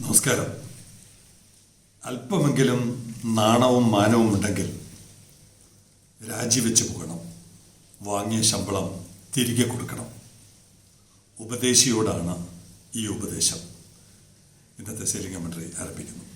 നമസ്കാരം. അല്പമെങ്കിലും നാണവും മാനവും ഉണ്ടെങ്കിൽ രാജിവെച്ച് പോകണം. വാങ്ങിയ ശമ്പളം തിരികെ കൊടുക്കണം. ഉപദേശിയോടാണ് ഈ ഉപദേശം. ഇന്നത്തെ സെയിലിംഗ് കമൻട്രി ആരംഭിക്കുന്നു.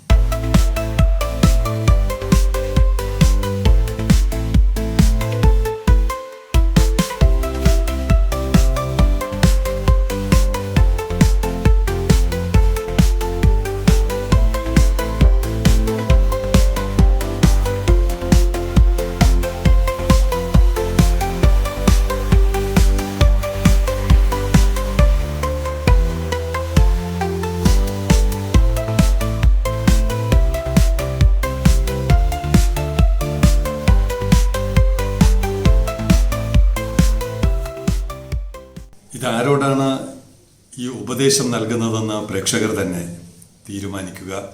ഉപദേശം നൽകുന്നതെന്ന് പ്രേക്ഷകർ തന്നെ തീരുമാനിക്കുക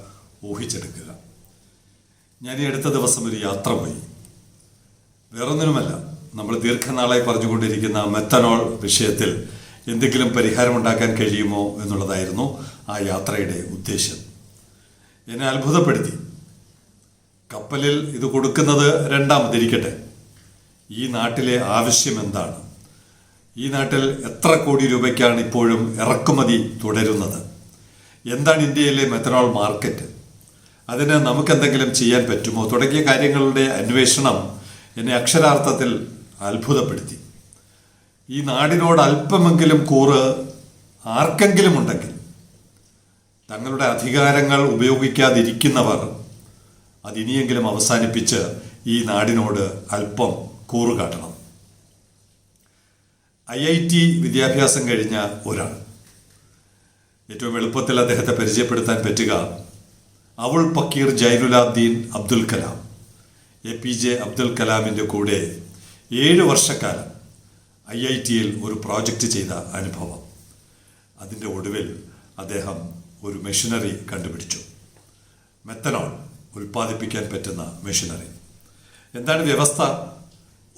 ഊഹിച്ചെടുക്കുക. ഞാൻ ഈ അടുത്ത ദിവസം ഒരു യാത്ര പോയി. വേറൊന്നിനുമല്ല നമ്മൾ ദീർഘനാളായി പറഞ്ഞുകൊണ്ടിരിക്കുന്ന മെത്തനോൾ വിഷയത്തിൽ എന്തെങ്കിലും പരിഹാരം ഉണ്ടാക്കാൻ കഴിയുമോ എന്നുള്ളതായിരുന്നു ആ യാത്രയുടെ ഉദ്ദേശം. എന്നെ അത്ഭുതപ്പെടുത്തി. കപ്പലിൽ ഇത് കൊടുക്കുന്നത് രണ്ടാമതിരിക്കട്ടെ. ഈ നാട്ടിലെ ആവശ്യം എന്താണ്? ഈ നാട്ടിൽ എത്ര കോടി രൂപയ്ക്കാണ് ഇപ്പോഴും ഇറക്കുമതി തുടരുന്നത്? എന്താണ് ഇന്ത്യയിലെ മെത്തനോൾ മാർക്കറ്റ് അതിന് നമുക്കെന്തെങ്കിലും ചെയ്യാൻ പറ്റുമോ? തുടങ്ങിയ കാര്യങ്ങളുടെ അന്വേഷണം എന്നെ അക്ഷരാർത്ഥത്തിൽ അത്ഭുതപ്പെടുത്തി. ഈ നാടിനോട് അല്പമെങ്കിലും കൂറ് ആർക്കെങ്കിലും ഉണ്ടെങ്കിൽ തങ്ങളുടെ അധികാരങ്ങൾ ഉപയോഗിക്കാതിരിക്കുന്നവർ അതിനിയെങ്കിലും അവസാനിപ്പിച്ച് ഈ നാടിനോട് അല്പം കൂറ് കാട്ടണം. ഐ ഐ ടി വിദ്യാഭ്യാസം കഴിഞ്ഞ ഒരാൾ. ഏറ്റവും എളുപ്പത്തിൽ അദ്ദേഹത്തെ പരിചയപ്പെടുത്താൻ പറ്റുക അവൾ Pakir Jainulabdeen Abdul Kalam. A P J Abdul കലാമിന്റെ കൂടെ ഏഴ് വർഷക്കാലം ഐ ഐ ടിയിൽ ഒരു പ്രോജക്റ്റ് ചെയ്ത അനുഭവം. അതിന്റെ ഒടുവിൽ അദ്ദേഹം ഒരു മെഷീനറി കണ്ടുപിടിച്ചു. മെത്തനോൾ ഉൽപ്പാദിപ്പിക്കാൻ പറ്റുന്ന മെഷീനറി. എന്താണ് വ്യവസ്ഥ?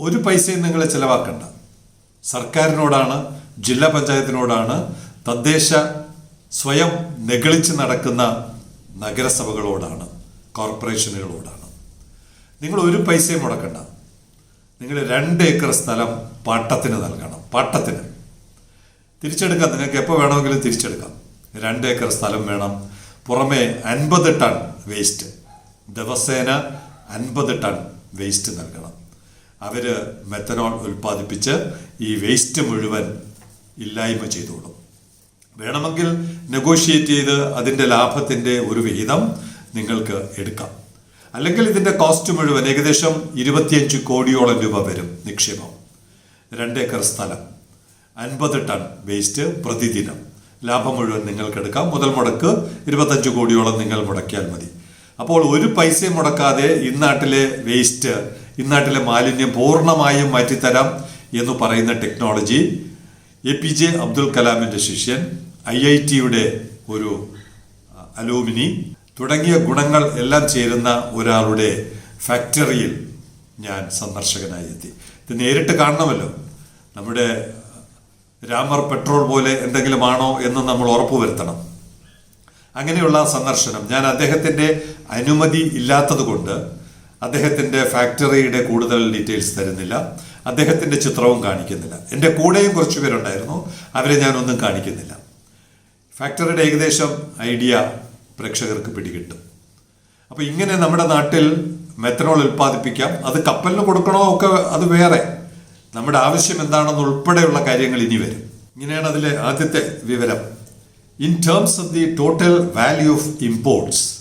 ഒരു പൈസയും നിങ്ങളെ ചിലവാക്കണ്ട. സർക്കാരിനോടാണ് ജില്ലാ പഞ്ചായത്തിനോടാണ് തദ്ദേശ സ്വയം നെഗളിച്ച് നടക്കുന്ന നഗരസഭകളോടാണ് കോർപ്പറേഷനുകളോടാണ്. നിങ്ങൾ ഒരു പൈസയും മുടക്കണ്ട. നിങ്ങൾ രണ്ട് ഏക്കർ സ്ഥലം പാട്ടത്തിന് നൽകണം പാട്ടത്തിന്. തിരിച്ചെടുക്കാം നിങ്ങൾക്ക് എപ്പോൾ വേണമെങ്കിലും തിരിച്ചെടുക്കാം. രണ്ട് ഏക്കർ സ്ഥലം വേണം പുറമെ അൻപത് ടൺ വേസ്റ്റ്. ദിവസേന അൻപത് ടൺ വേസ്റ്റ് നൽകണം. അവർ മെത്തനോൾ ഉൽപ്പാദിപ്പിച്ച് ഈ വേസ്റ്റ് മുഴുവൻ ഇല്ലായ്മ ചെയ്തോളും. വേണമെങ്കിൽ നെഗോഷിയേറ്റ് ചെയ്ത് അതിന്റെ ലാഭത്തിന്റെ ഒരു വിഹിതം നിങ്ങൾക്ക് എടുക്കാം. അല്ലെങ്കിൽ ഇതിന്റെ കോസ്റ്റ് മുഴുവൻ ഏകദേശം ഇരുപത്തിയഞ്ച് കോടിയോളം രൂപ വരും നിക്ഷേപം. രണ്ടേക്കർ സ്ഥലം അൻപത് ടൺ വേസ്റ്റ് പ്രതിദിനം. ലാഭം മുഴുവൻ നിങ്ങൾക്ക് എടുക്കാം. മുതൽ മുടക്ക് ഇരുപത്തഞ്ച് കോടിയോളം നിങ്ങൾ മുടക്കിയാൽ മതി. അപ്പോൾ ഒരു പൈസയും മുടക്കാതെ ഇന്നാട്ടിലെ വേസ്റ്റ് ഇന്നാട്ടിലെ മാലിന്യം പൂർണമായും മാറ്റിത്തരാം എന്ന് പറയുന്ന technology A P J Abdul കലാമിന്റെ ശിഷ്യൻ ഐ ഐ ടിയുടെ ഒരു അലൂമിനി തുടങ്ങിയ ഗുണങ്ങൾ എല്ലാം ചേരുന്ന ഒരാളുടെ ഫാക്ടറിയിൽ ഞാൻ സന്ദർശകനായി എത്തി. ഇത് നേരിട്ട് കാണണമല്ലോ. നമ്മുടെ രാമർ പെട്രോൾ പോലെ എന്തെങ്കിലും ആണോ എന്ന് നമ്മൾ ഉറപ്പുവരുത്തണം അങ്ങനെയുള്ള സന്ദർശനം. ഞാൻ അദ്ദേഹത്തിന്റെ അനുമതി ഇല്ലാത്തത് കൊണ്ട് അദ്ദേഹത്തിന്റെ ഫാക്ടറിയുടെ കൂടുതൽ ഡീറ്റെയിൽസ് തരുന്നില്ല. അദ്ദേഹത്തിന്റെ ചിത്രവും കാണിക്കുന്നില്ല. എന്റെ കൂടെയും കുറച്ച് പേരുണ്ടായിരുന്നു. അവരെ ഞാനൊന്നും കാണിക്കുന്നില്ല. ഫാക്ടറിയുടെ ഏകദേശം ഐഡിയ പ്രേക്ഷകർക്ക് പിടികിട്ടും. അപ്പോൾ ഇങ്ങനെ നമ്മുടെ നാട്ടിൽ മെത്തനോൾ ഉൽപ്പാദിപ്പിക്കാം. അത് കപ്പലിന് കൊടുക്കണോ ഒക്കെ അത് വേറെ. നമ്മുടെ ആവശ്യം എന്താണെന്ന് ഉൾപ്പെടെയുള്ള കാര്യങ്ങൾ ഇനി വരും. ഇങ്ങനെയാണ് അതിലെ ആദ്യത്തെ വിവരം. In terms of the total value of imports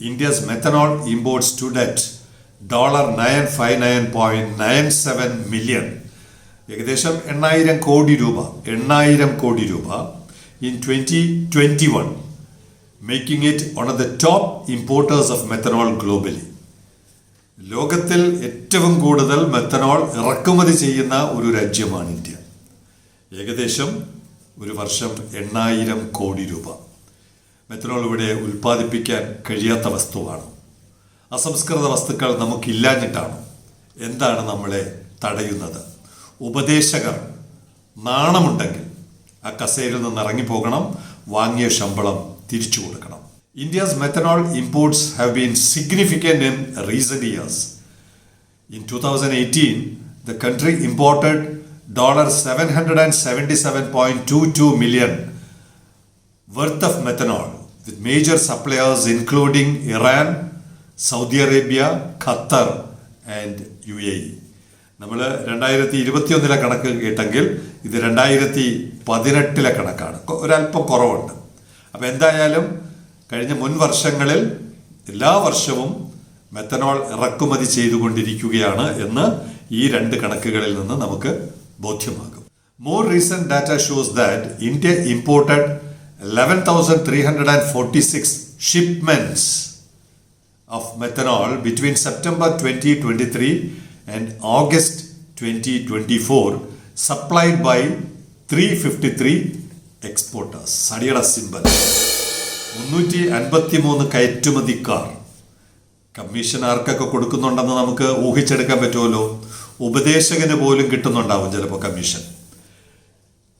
India's methanol imports to date dollar nine five nine point nine seven million. ഏകദേശം എണ്ണായിരം കോടി രൂപ എണ്ണായിരം കോടി രൂപ in twenty twenty one making it one of the top importers of methanol globally ലോകത്തിൽ ഏറ്റവും കൂടുതൽ methanol ഇറക്കുമതി ചെയ്യുന്ന ഒരു രാജ്യമാണ് ഇന്ത്യ. ഏകദേശം ഒരു വർഷം എണ്ണായിരം കോടി രൂപ. മെത്തനോൾ ഇവിടെ ഉൽപ്പാദിപ്പിക്കാൻ കഴിയാത്ത വസ്തുവാണ്. അസംസ്കൃത വസ്തുക്കൾ നമുക്കില്ലാഞ്ഞിട്ടാണ് എന്താണ് നമ്മളെ തടയുന്നത് ഉപദേശകർ നാണമുണ്ടെങ്കിൽ ആ കസേരയിൽ നിന്ന് ഇറങ്ങിപ്പോകണം വാങ്ങിയ ശമ്പളം തിരിച്ചു കൊടുക്കണം India's methanol imports have been significant in recent years. In 2018, the country imported $777.22 million worth of methanol with major suppliers including Arabia Qatar and U A E. നമ്മൾ രണ്ടായിരത്തി ഇരുപത്തിയൊന്നിലെ കണക്ക് കേട്ടെങ്കിൽ ഇത് രണ്ടായിരത്തി പതിനെട്ടിലെ കണക്കാണ് ഒരല്പം കുറവുണ്ട്. അപ്പോൾ എന്തായാലും കഴിഞ്ഞ മുൻ വർഷങ്ങളിൽ എല്ലാ വർഷവും മെത്തനോൾ ഇറക്കുമതി ചെയ്തുകൊണ്ടിരിക്കുകയാണ് എന്ന് ഈ രണ്ട് കണക്കുകളിൽ നിന്ന് നമുക്ക് ബോധ്യമാകും. More recent data shows that India imported eleven thousand three hundred and forty six shipments of methanol between September 2023 and August 2024 supplied by 353 exporters. സടിയുടെ സിമ്പൽ മുന്നൂറ്റി അൻപത്തി മൂന്ന് കയറ്റുമതിക്കാർ കമ്മീഷൻ ആർക്കൊക്കെ കൊടുക്കുന്നുണ്ടെന്ന് നമുക്ക് ഊഹിച്ചെടുക്കാൻ പറ്റുമല്ലോ. ഉപദേശകന് പോലും കിട്ടുന്നുണ്ടാവും ചിലപ്പോൾ കമ്മീഷൻ.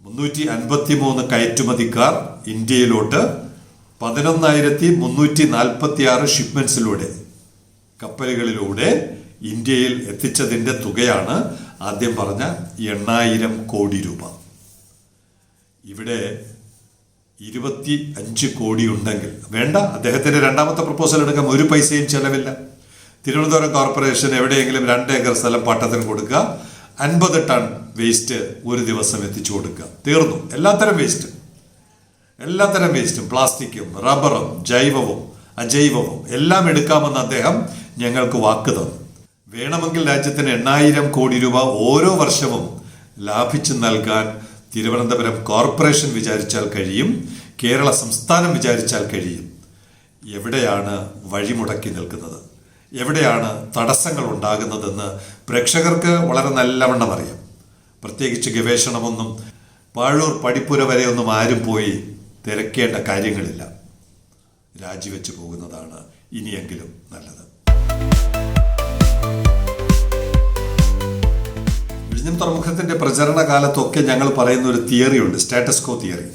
മുന്നൂറ്റി അൻപത്തി മൂന്ന് കയറ്റുമതിക്കാർ ഇന്ത്യയിലോട്ട് പതിനൊന്നായിരത്തി മുന്നൂറ്റി നാൽപ്പത്തി ആറ് ഷിപ്മെന്റ്സിലൂടെ കപ്പലുകളിലൂടെ ഇന്ത്യയിൽ എത്തിച്ചതിന്റെ തുകയാണ് ആദ്യം പറഞ്ഞ എണ്ണായിരം കോടി രൂപ. ഇവിടെ ഇരുപത്തി അഞ്ച് കോടി ഉണ്ടെങ്കിൽ വേണ്ട അദ്ദേഹത്തിന്റെ രണ്ടാമത്തെ പ്രപ്പോസൽ എടുക്കാൻ ഒരു പൈസയും ചെലവില്ല. തിരുവനന്തപുരം കോർപ്പറേഷൻ എവിടെയെങ്കിലും രണ്ട് ഏക്കർ സ്ഥലം പട്ടത്തിന് കൊടുക്കുക അൻപത് ടൺ വേസ്റ്റ് ഒരു ദിവസം എത്തിച്ചു കൊടുക്കുക. തീർന്നു. എല്ലാത്തരം വേസ്റ്റ് എല്ലാത്തരം വേസ്റ്റും പ്ലാസ്റ്റിക്കും റബ്ബറും ജൈവവും അജൈവവും എല്ലാം എടുക്കാമെന്ന് അദ്ദേഹം ഞങ്ങൾക്ക് വാക്ക് തന്നു. വേണമെങ്കിൽ രാജ്യത്തിന് എണ്ണായിരം കോടി രൂപ ഓരോ വർഷവും ലാഭിച്ചു നൽകാൻ തിരുവനന്തപുരം കോർപ്പറേഷൻ വിചാരിച്ചാൽ കഴിയും കേരള സംസ്ഥാനം വിചാരിച്ചാൽ കഴിയും. എവിടെയാണ് വഴിമുടക്കി നിൽക്കുന്നത്? എവിടെയാണ് തടസ്സങ്ങൾ ഉണ്ടാകുന്നതെന്ന് പ്രേക്ഷകർക്ക് വളരെ നല്ലവണ്ണം അറിയാം. പ്രത്യേകിച്ച് ഗവേഷണമൊന്നും പാഴൂർ പടിപ്പുര വരെയൊന്നും ആരും പോയി തിരക്കേണ്ട കാര്യങ്ങളില്ല. രാജിവെച്ച് പോകുന്നതാണ് ഇനിയെങ്കിലും നല്ലത്. വിഴിഞ്ഞം തുറമുഖത്തിന്റെ പ്രചരണ കാലത്തൊക്കെ ഞങ്ങൾ പറയുന്ന ഒരു തിയറി തിയറിയുണ്ട് സ്റ്റാറ്റസ്കോ തിയറി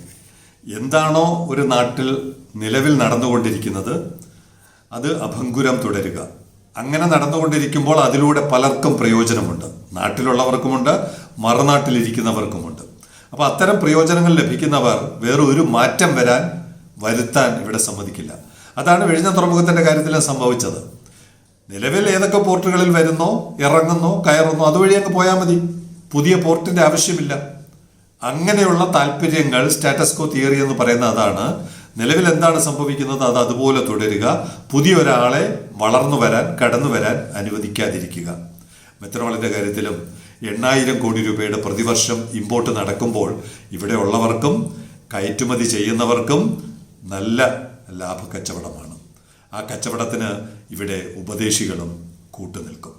എന്താണോ ഒരു നാട്ടിൽ നിലവിൽ നടന്നുകൊണ്ടിരിക്കുന്നത് അത് അഭംഗുരം തുടരുക. അങ്ങനെ നടന്നുകൊണ്ടിരിക്കുമ്പോൾ അതിലൂടെ പലർക്കും പ്രയോജനമുണ്ട്. നാട്ടിലുള്ളവർക്കുമുണ്ട് മറുനാട്ടിലിരിക്കുന്നവർക്കുമുണ്ട്. അപ്പോൾ അത്തരം പ്രയോജനങ്ങൾ ലഭിക്കുന്നവർ വേറെ ഒരു മാറ്റം വരാൻ വരുത്താൻ ഇവിടെ സമ്മതിക്കില്ല. അതാണ് വിഴിഞ്ഞ തുറമുഖത്തിന്റെ കാര്യത്തിൽ സംഭവിച്ചത്. നിലവിൽ ഏതൊക്കെ പോർട്ടുകളിൽ വരുന്നോ ഇറങ്ങുന്നോ കയറുന്നോ അതുവഴി അങ്ങ് പോയാൽ മതി. പുതിയ പോർട്ടിന്റെ ആവശ്യമില്ല. അങ്ങനെയുള്ള താല്പര്യങ്ങൾ സ്റ്റാറ്റസ്കോ തിയറി എന്ന് പറയുന്ന അതാണ്. നിലവിൽ എന്താണ് സംഭവിക്കുന്നത് അത് അതുപോലെ തുടരുക. പുതിയ ഒരാളെ വളർന്നു വരാൻ കടന്നു വരാൻ അനുവദിക്കാതിരിക്കുക. മെത്രോളിന്റെ കാര്യത്തിലും എണ്ണായിരം കോടി രൂപയുടെ പ്രതിവർഷം ഇമ്പോർട്ട് നടക്കുമ്പോൾ ഇവിടെ ഉള്ളവർക്കും കയറ്റുമതി ചെയ്യുന്നവർക്കും നല്ല ലാഭക്കച്ചവടമാണ്. ആ കച്ചവടത്തിന് ഇവിടെ ഉപദേശികളും കൂട്ടുനിൽക്കും.